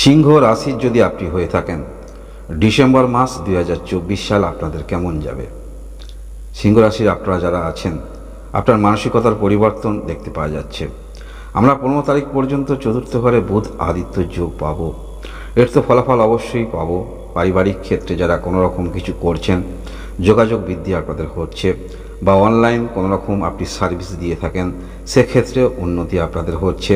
সিংহ রাশির যদি আপনি হয়ে থাকেন, ডিসেম্বর মাস দু হাজার চব্বিশ সাল আপনাদের কেমন যাবে? সিংহ রাশির আপনারা যারা আছেন, আপনার মানসিকতার পরিবর্তন দেখতে পাওয়া যাচ্ছে। আমরা পনেরো তারিখ পর্যন্ত চতুর্থ ঘরে বুধ আদিত্য যোগ পাবো। এর তো ফলাফল অবশ্যই পাবো। পারিবারিক ক্ষেত্রে যারা কোনো রকম কিছু করছেন, যোগাযোগ বৃদ্ধি আপনাদের হচ্ছে বা অনলাইন কোনো রকম আপনি সার্ভিস দিয়ে থাকেন সেক্ষেত্রে উন্নতি আপনাদের হচ্ছে।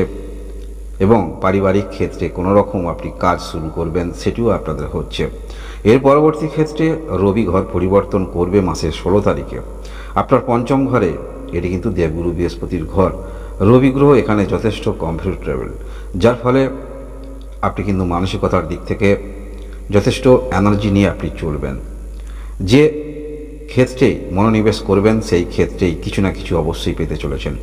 এবং পারিবারিক ক্ষেত্রে কোনো রকম আপনি কাজ শুরু করবেন সেটিও আপনাদের হচ্ছে। এর পরবর্তী ক্ষেত্রে রবি ঘর পরিবর্তন করবে মাসের ষোলো তারিখে। আপনার পঞ্চম ঘরে, এটি কিন্তু দেবগুরু বৃহস্পতির ঘর, রবি গ্রহ এখানে যথেষ্ট কমফোর্টেবল যার ফলে আপনি কিন্তু মানসিকতার দিক থেকে যথেষ্ট এনার্জি নিয়ে আপনি চলবেন। যে ক্ষেত্রেই মনোনিবেশ করবেন, সেই ক্ষেত্রেই কিছু না কিছু অবশ্যই পেতে চলেছেন।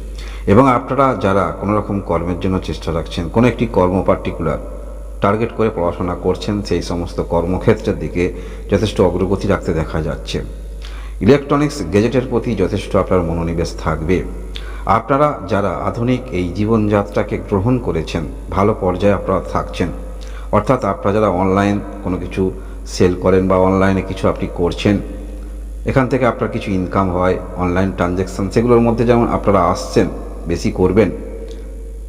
এবং আপনারা যারা কোনো রকম কর্মের জন্য চেষ্টা রাখছেন, কোনো একটি কর্ম পার্টিকুলার টার্গেট করে পড়াশোনা করছেন, সেই সমস্ত কর্মক্ষেত্রের দিকে যথেষ্ট অগ্রগতি রাখতে দেখা যাচ্ছে। ইলেকট্রনিক্স গেজেটের প্রতি যথেষ্ট আপনার মনোনিবেশ থাকবে। আপনারা যারা আধুনিক এই জীবনযাত্রাকে গ্রহণ করেছেন, ভালো পর্যায়ে আপনারা থাকছেন। অর্থাৎ আপনারা যারা অনলাইন কোনো কিছু সেল করেন বা অনলাইনে কিছু আপনি করছেন, এখান থেকে আপনার কিছু ইনকাম হয় অনলাইন ট্রানজ্যাকশান সেগুলোর মধ্যে যেমন আপনারা আসছেন বেশি করবেন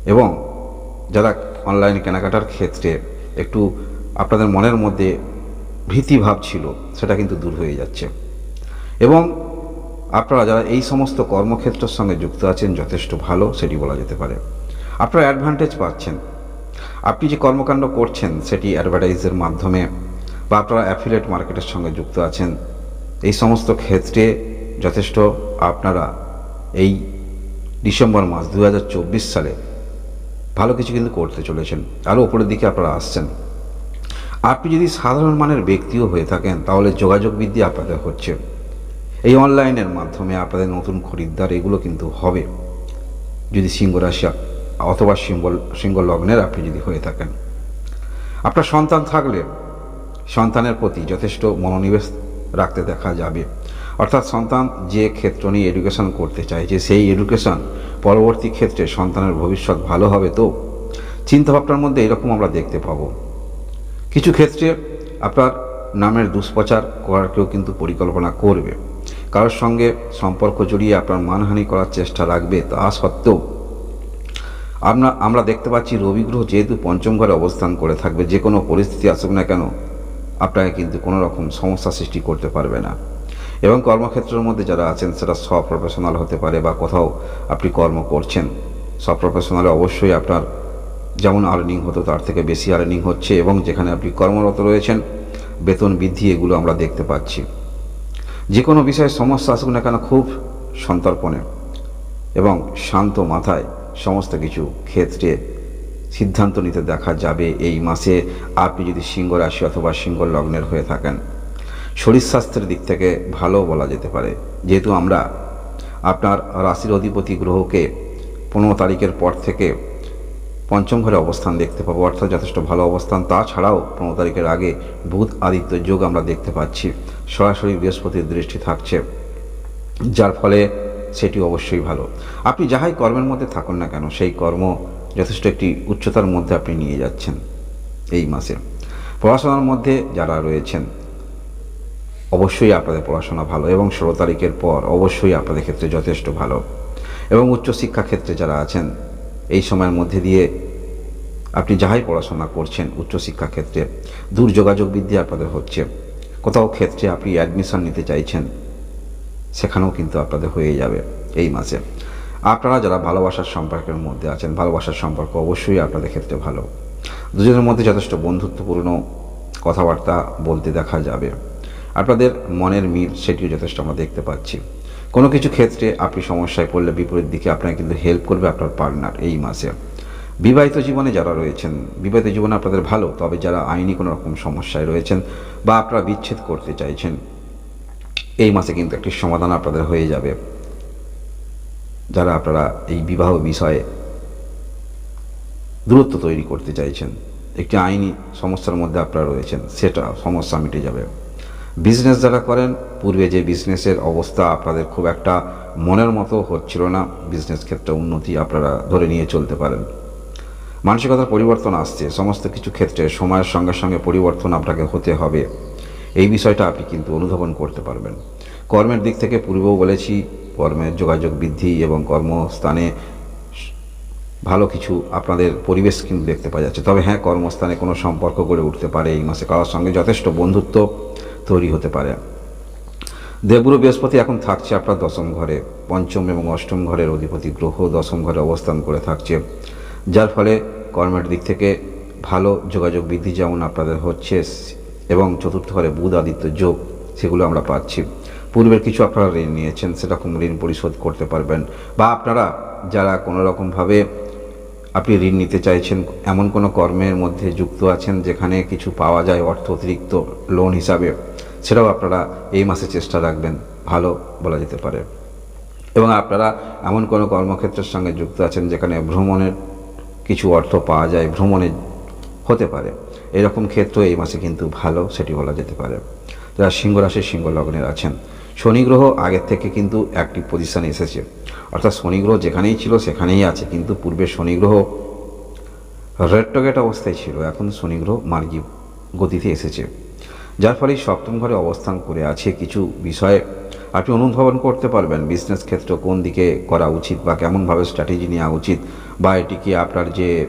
এবং যারা অনলাইন কেনাকাটার ক্ষেত্রে একটু আপনাদের মনের মধ্যে ভীতিভাব ছিল, সেটা কিন্তু দূর হয়ে যাচ্ছে। এবং আপনারা যারা এই সমস্ত কর্মক্ষেত্রের সঙ্গে যুক্ত আছেন, যথেষ্ট ভালো, সেটি বলা যেতে পারে। আপনারা অ্যাডভান্টেজ পাচ্ছেন। আপনি যে কর্মকাণ্ড করছেন, সেটি অ্যাডভার্টাইজের মাধ্যমে বা আপনারা অ্যাফিলেট মার্কেটের সঙ্গে যুক্ত আছেন, এই সমস্ত ক্ষেত্রে যথেষ্ট আপনারা এই ডিসেম্বর মাস দু হাজার চব্বিশ সালে। ভালো কিছু কিন্তু করতে চলেছেন। আরও উপরের দিকে আপনারা আসছেন। আপনি যদি সাধারণ মানের ব্যক্তিও হয়ে থাকেন, তাহলে যোগাযোগ বৃদ্ধি আপনাদের হচ্ছে। এই অনলাইনের মাধ্যমে আপনাদের নতুন খরিদ্দার এগুলো কিন্তু হবে। যদি সিংহ রাশি অথবা সিংহ সিংহ লগ্নের আপনি যদি হয়ে থাকেন। আপনার সন্তান থাকলে সন্তানের প্রতি যথেষ্ট মনোনিবেশ রাখতে দেখা যাবে। অর্থাৎ সন্তান যে ক্ষেত্র নিয়ে এডুকেশন করতে চাইছে, সেই এডুকেশন পরবর্তী ক্ষেত্রে সন্তানের ভবিষ্যৎ ভালো হবে তো? চিন্তাভাবনার মধ্যে এরকম আমরা দেখতে পাবো। কিছু ক্ষেত্রে আপনার নামের দুষ্প্রচার করার কেউ কিন্তু পরিকল্পনা করবে। কারোর সঙ্গে সম্পর্ক জড়িয়ে আপনার মানহানি করার চেষ্টা রাখবে তা সত্ত্বেও। আমরা আমরা দেখতে পাচ্ছি রবি গ্রহ যেহেতু পঞ্চম ঘরে অবস্থান করে থাকবে, যে কোনো পরিস্থিতি আসুক না কেন, আপনাকে কিন্তু কোনো রকম সমস্যা সৃষ্টি করতে পারবে না। এবং কর্মক্ষেত্রের মধ্যে যারা আছেন, সেটা সব প্রফেশনাল হতে পারে বা কোথাও আপনি কর্ম করছেন। সব প্রফেশনালে অবশ্যই আপনার যেমন আর্নিং হতো, তার থেকে বেশি আর্নিং হচ্ছে এবং যেখানে আপনি কর্মরত রয়েছেন, বেতন বৃদ্ধি এগুলো আমরা দেখতে পাচ্ছি। যে কোনো বিষয়ে সমস্যা আসুক না কেন, খুব সন্তর্পণে এবং শান্ত মাথায় সমস্ত কিছু ক্ষেত্রে সিদ্ধান্ত নিতে দেখা যাবে। এই মাসে আপনি যদি সিংহ রাশি অথবা সিংহ লগ্নের হয়ে থাকেন শরীর স্বাস্থ্যের দিক থেকে ভালো বলা যেতে পারে। যেহেতু আমরা আপনার রাশির অধিপতি গ্রহকে পনেরো তারিখের পর থেকে পঞ্চম ঘরে অবস্থান দেখতে পাবো, অর্থাৎ যথেষ্ট ভালো অবস্থান। তাছাড়াও পনেরো তারিখের আগে বুধ আদিত্য যোগ আমরা দেখতে পাচ্ছি, সরাসরি বৃহস্পতির দৃষ্টি থাকছে, যার ফলে সেটি অবশ্যই ভালো। আপনি যাহাই কর্মের মধ্যে থাকুন না কেন, সেই কর্ম যথেষ্ট একটি উচ্চতার মধ্যে আপনি নিয়ে যাচ্ছেন এই মাসে। পড়াশোনার মধ্যে যারা রয়েছেন অবশ্যই আপনাদের পড়াশোনা ভালো এবং ষোলো তারিখের পর অবশ্যই আপনাদের ক্ষেত্রে যথেষ্ট ভালো। এবং উচ্চশিক্ষা ক্ষেত্রে যারা আছেন, এই সময়ের মধ্যে দিয়ে আপনি যাহাই পড়াশোনা করছেন উচ্চশিক্ষা ক্ষেত্রে দূর যোগাযোগ বৃদ্ধি আপনাদের হচ্ছে। কোথাও ক্ষেত্রে আপনি অ্যাডমিশন নিতে চাইছেন, সেখানেও কিন্তু আপনাদের হয়ে যাবে এই মাসে। আপনারা যারা ভালোবাসার সম্পর্কের মধ্যে আছেন, ভালোবাসার সম্পর্ক অবশ্যই আপনাদের ক্ষেত্রে ভালো। দুজনের মধ্যে যথেষ্ট বন্ধুত্বপূর্ণ কথাবার্তা বলতে দেখা যাবে। আপনাদের মনের মিল সেটিও যথেষ্ট আমরা দেখতে পাচ্ছি। কোনো কিছু ক্ষেত্রে আপনি সমস্যায় পড়লে বিপরীত দিকে আপনাকে কিন্তু হেল্প করবে আপনার পার্টনার এই মাসে। বিবাহিত জীবনে যারা রয়েছেন, বিবাহিত জীবনে আপনাদের ভালো, তবে যারা আইনি কোনো রকম সমস্যায় রয়েছেন বা আপনারা বিচ্ছেদ করতে চাইছেন, এই মাসে কিন্তু একটি সমাধান আপনাদের হয়ে যাবে। যারা আপনারা এই বিবাহ বিষয়ে দূরত্ব তৈরি করতে চাইছেন, একটি আইনি সমস্যার মধ্যে আপনারা রয়েছেন, সেটা সমস্যা মিটে যাবে। বিজনেস যারা করেন, পূর্বে যে বিজনেসের অবস্থা আপনাদের খুব একটা মনের মতো হচ্ছিল না বিজনেস ক্ষেত্রে উন্নতি আপনারা ধরে নিয়ে চলতে পারেন। মানসিকতার পরিবর্তন আসছে, সমস্ত কিছু ক্ষেত্রে সময়ের সঙ্গে সঙ্গে পরিবর্তন আপনাকে হতে হবে। এই বিষয়টা আপনি কিন্তু অনুধাবন করতে পারবেন। কর্মের দিক থেকে পূর্বেও বলেছি কর্মের যোগাযোগ বৃদ্ধি এবং কর্মস্থানে ভালো কিছু আপনাদের পরিবেশ কিন্তু দেখতে পাওয়া যাচ্ছে। তবে হ্যাঁ কর্মস্থানে কোনো সম্পর্ক গড়ে উঠতে পারে, এই মাসে কারোর সঙ্গে যথেষ্ট বন্ধুত্ব তৈরি হতে পারে। দেবগুরু বৃহস্পতি এখন থাকছে আপনার দশম ঘরে, পঞ্চম এবং অষ্টম ঘরের অধিপতি গ্রহ দশম ঘরে অবস্থান করে থাকছে। যার ফলে কর্মের দিক থেকে ভালো যোগাযোগ বৃদ্ধি যেমন আপনাদের হচ্ছে, এবং চতুর্থ ঘরে বুধ আদিত্য যোগ, সেগুলো আমরা পাচ্ছি। পূর্বের কিছু আপনারা ঋণ নিয়েছেন, সেরকম ঋণ পরিশোধ করতে পারবেন। বা আপনারা যারা কোনো রকমভাবে আপনি ঋণ নিতে চাইছেন, এমন কোনো কর্মের মধ্যে যুক্ত আছেন, যেখানে কিছু পাওয়া যায় অর্থ অতিরিক্ত লোন হিসাবে সেটাও আপনারা এই মাসে চেষ্টা রাখবেন, ভালো বলা যেতে পারে। এবং আপনারা এমন কোনো কর্মক্ষেত্রের সঙ্গে যুক্ত আছেন যেখানে ভ্রমণের কিছু অর্থ পাওয়া যায়, ভ্রমণে হতে পারে। এরকম ক্ষেত্র এই মাসে কিন্তু ভালো, সেটি বলা যেতে পারে। যারা সিংহ রাশির সিংহ লগ্নের আছেন, শনি গ্রহ আগের থেকে কিন্তু একটি পজিশনে এসেছে। অর্থাৎ শনি গ্রহ যেখানেই ছিল সেখানেই আছে, কিন্তু পূর্বে শনি গ্রহ অবস্থায় ছিল, এখন শনি গ্রহ মার্গী গতিতে এসেছে। যার ফলে সপ্তম ঘরে অবস্থান করে আছে কিছু বিষয়ে। আপনি অনুধাবন করতে পারবেন বিজনেস ক্ষেত্র কোন দিকে করা উচিত বা কেমনভাবে স্ট্র্যাটেজি নেওয়া উচিত বা এটিকে আপনার যে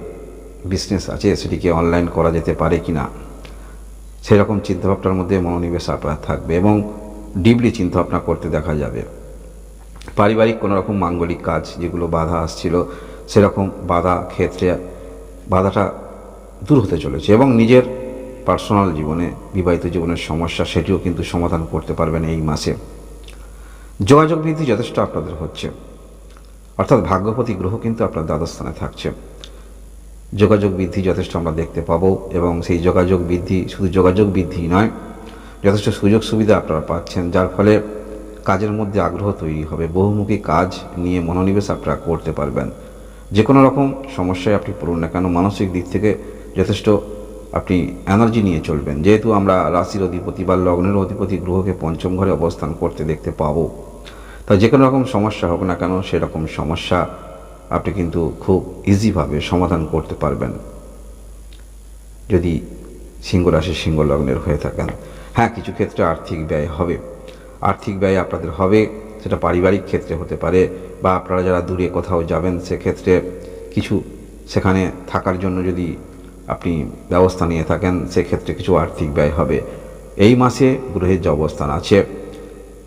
বিজনেস আছে সেটিকে অনলাইন করা যেতে পারে কি না সেরকম চিন্তাভাবনার মধ্যে মনোনিবেশ আপনার থাকবে এবং ডিপলি চিন্তাভাবনা করতে দেখা যাবে। পারিবারিক কোনো রকম মাঙ্গলিক কাজ যেগুলো বাধা আসছিল, সেরকম বাধা ক্ষেত্রে বাধাটা দূর হতে চলেছে এবং নিজের পার্সোনাল জীবনে, বিবাহিত জীবনের সমস্যা, সেটিও কিন্তু সমাধান করতে পারবেন এই মাসে। যোগাযোগ বৃদ্ধি যথেষ্ট আপনাদের হচ্ছে। অর্থাৎ ভাগ্যপতি গ্রহ কিন্তু আপনার দ্বাদশ স্থানে থাকছে। যোগাযোগ বৃদ্ধি যথেষ্ট আমরা দেখতে পাবো এবং সেই যোগাযোগ বৃদ্ধি শুধু যোগাযোগ বৃদ্ধি নয়, যথেষ্ট সুযোগ সুবিধা আপনারা পাচ্ছেন, যার ফলে কাজের মধ্যে আগ্রহ তৈরি হবে। বহুমুখী কাজ নিয়ে মনোনিবেশ আপনারা করতে পারবেন। যে কোনো রকম সমস্যায় আপনি পড়ুন না কেন, মানসিক দিক থেকে যথেষ্ট আপনি এনার্জি নিয়ে চলবেন। যেহেতু আমরা রাশির অধিপতি বা লগ্নের অধিপতি গ্রহকে পঞ্চম ঘরে অবস্থান করতে দেখতে পাবো। তা যে কোনো রকম সমস্যা হোক না কেন, সেরকম সমস্যা আপনি কিন্তু খুব ইজিভাবে সমাধান করতে পারবেন। যদি সিংহ রাশি সিংহ লগ্নের হয়ে থাকেন। হ্যাঁ কিছু ক্ষেত্রে আর্থিক ব্যয় হবে। আর্থিক ব্যয় আপনাদের হবে, সেটা পারিবারিক ক্ষেত্রে হতে পারে বা আপনারা যারা দূরে কোথাও যাবেন, সেক্ষেত্রে কিছু সেখানে থাকার জন্য যদি আপনি ব্যবস্থা নিয়ে থাকেন, সেক্ষেত্রে কিছু আর্থিক ব্যয় হবে। এই মাসে গ্রহের যে অবস্থান আছে,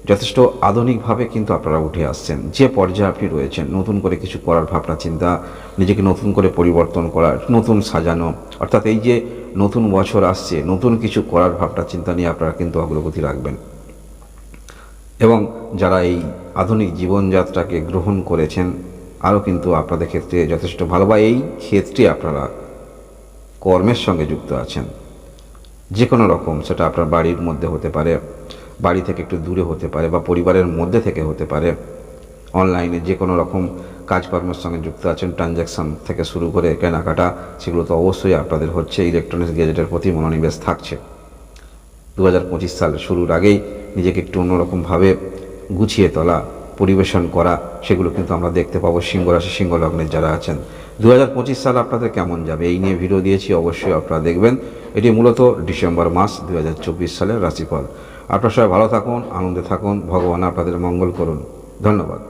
যথেষ্ট আধুনিকভাবে কিন্তু আপনারা উঠে আসছেন। যে পর্যায়ে আপনি রয়েছেন, নতুন করে কিছু করার ভাবনা, চিন্তা, নিজেকে নতুন করে পরিবর্তন করার নতুন সাজানো, অর্থাৎ এই যে নতুন বছর আসছে, নতুন কিছু করার ভাবনা, চিন্তা নিয়ে আপনারা কিন্তু অগ্রগতি রাখবেন। এবং যারা এই আধুনিক জীবনযাত্রাকে গ্রহণ করেছেন, আরও কিন্তু আপনাদের ক্ষেত্রে যথেষ্ট ভালো বা এই ক্ষেত্রে আপনারা কর্মের সঙ্গে যুক্ত আছেন। যে কোনো রকম, সেটা আপনার বাড়ির মধ্যে হতে পারে, বাড়ি থেকে একটু দূরে হতে পারে বা পরিবারের মধ্যে থেকে হতে পারে। অনলাইনে যে কোনো রকম কাজকর্মের সঙ্গে যুক্ত আছেন, ট্রানজ্যাকশান থেকে শুরু করে কেনাকাটা, সেগুলো তো অবশ্যই আপনাদের হচ্ছে, ইলেকট্রনিক্স গ্যাজেটের প্রতি মনোনিবেশ থাকছে। দু হাজার পঁচিশ সাল শুরুর আগেই নিজেকে একটু অন্যরকমভাবে গুছিয়ে তোলা পরিবেশন করা, সেগুলো কিন্তু আমরা দেখতে পাবো সিংহ রাশি, সিংহ লগ্নের যারা আছেন। দু হাজার পঁচিশ সাল আপনাদের কেমন যাবে? এই নিয়ে ভিডিও দিয়েছি, অবশ্যই আপনারা দেখবেন। এটি মূলত ডিসেম্বর মাস দু হাজার চব্বিশ সালের রাশিফল। আপনারা সবাই ভালো থাকুন, আনন্দে থাকুন, ভগবান আপনাদের মঙ্গল করুন। ধন্যবাদ।